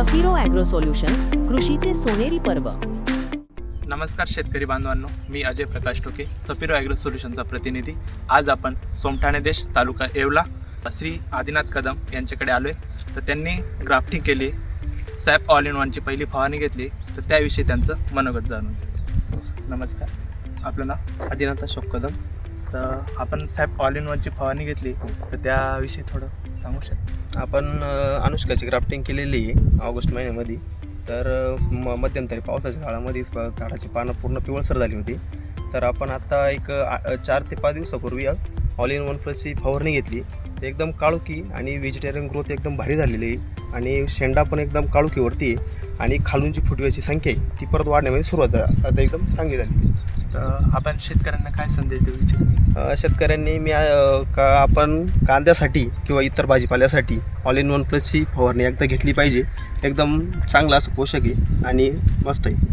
सफिरो agro solutions कृषीचे सोनेरी पर्व. नमस्कार शेतकरी बांधवांनो मी अजय प्रकाश टोके सपिरो ॲग्रो सोल्युशनचा प्रतिनिधी. आज आपण सोमठाणे देश तालुका येवला श्री आदिनाथ कदम यांच्याकडे आलो आहे तर त्यांनी ग्राफ्टिंग केली सॅप ऑल इन वनची पहिली फवारणी घेतली तर त्याविषयी त्यांचं मनोगत जाणून. नमस्कार. आपलं नाव? आदिनाथ अशोक कदम. तर आपण सॅप ऑल इन वनची फवारणी घेतली तर त्याविषयी थोडं सांगू शकता? आपण अनुष्काची ग्राफ्टिंग केलेली आहे ऑगस्ट महिन्यामध्ये. तर म मध्यंतरी पावसाच्या काळामध्ये झाडाची पानं पूर्ण पिवळसर झाली होती. तर आपण आता एक चार ते पाच दिवसापूर्वी ऑल इन वन प्लसची फवारणी घेतली. ते एकदम काळुकी आणि व्हेजिटेरियन ग्रोथ एकदम भारी झालेली आहे. आणि शेंडा पण एकदम काळुकीवरती आहे. आणि खालून जी फुटव्याची संख्या आहे ती परत वाढण्यामध्ये सुरुवात आता एकदम चांगली झाली. तर आपण शेतकऱ्यांना काय संदेश देऊ इच्छितो? शेतकऱ्यांनी मी का आपण कांद्यासाठी किंवा इतर भाजीपाल्यासाठी ऑल इन वन प्लसची फवारणी एकदा घेतली पाहिजे. एकदम चांगला असं पोषक आहे आणि मस्त आहे.